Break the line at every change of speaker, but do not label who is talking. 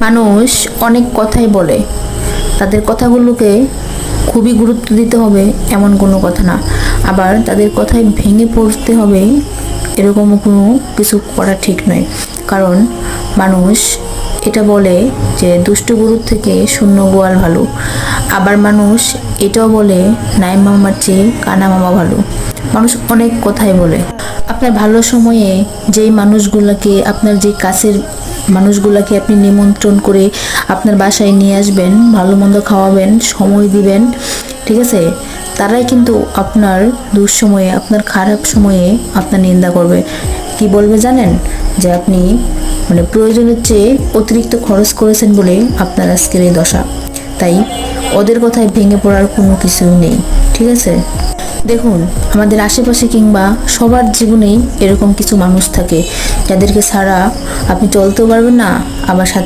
মানুষ অনেক কথাই বলে। তাদের কথাগুলোকে খুবই গুরুত্ব দিতে হবে এমন কোনো কথা না। আবার তাদের কথায় ভেঙে পড়তে হবে এরকম কোনো কিছু করা ঠিক নয়। কারণ মানুষ এটা বলে যে দুষ্ট গরুর থেকে শূন্য গোয়াল ভালো। আবার মানুষ এটাও বলে নাই মামার চেয়ে কানা মামা ভালো। মানুষ অনেক কথাই বলে। আপনার ভালো সময়ে যেই মানুষগুলোকে আপনার যে কাছের মানুষগুলোকে আপনি নিমন্ত্রণ করে আপনার বাসায় নিয়ে আসবেন ভালো মন্দ খাওয়াবেন, সময় দিবেন, ঠিক আছে? তারাই কিন্তু আপনার দুঃসময়ে, আপনার খারাপ সময়ে আপনার নিন্দা করবে। কি বলবে জানেন? যে আপনি মানে প্রয়োজনের চেয়ে অতিরিক্ত খরচ করেছেন বলে আপনার আজকের এই দশা। তাই ওদের কথায় ভেঙে পড়ার কোনো কিছু নেই, ঠিক আছে? দেখুন, আমাদের আশেপাশে কিংবা সবার জীবনেই এরকম কিছু মানুষ থাকে। যাদেরকে ছাড়া আপনি চলতেও পারবেন না, আবার সাথে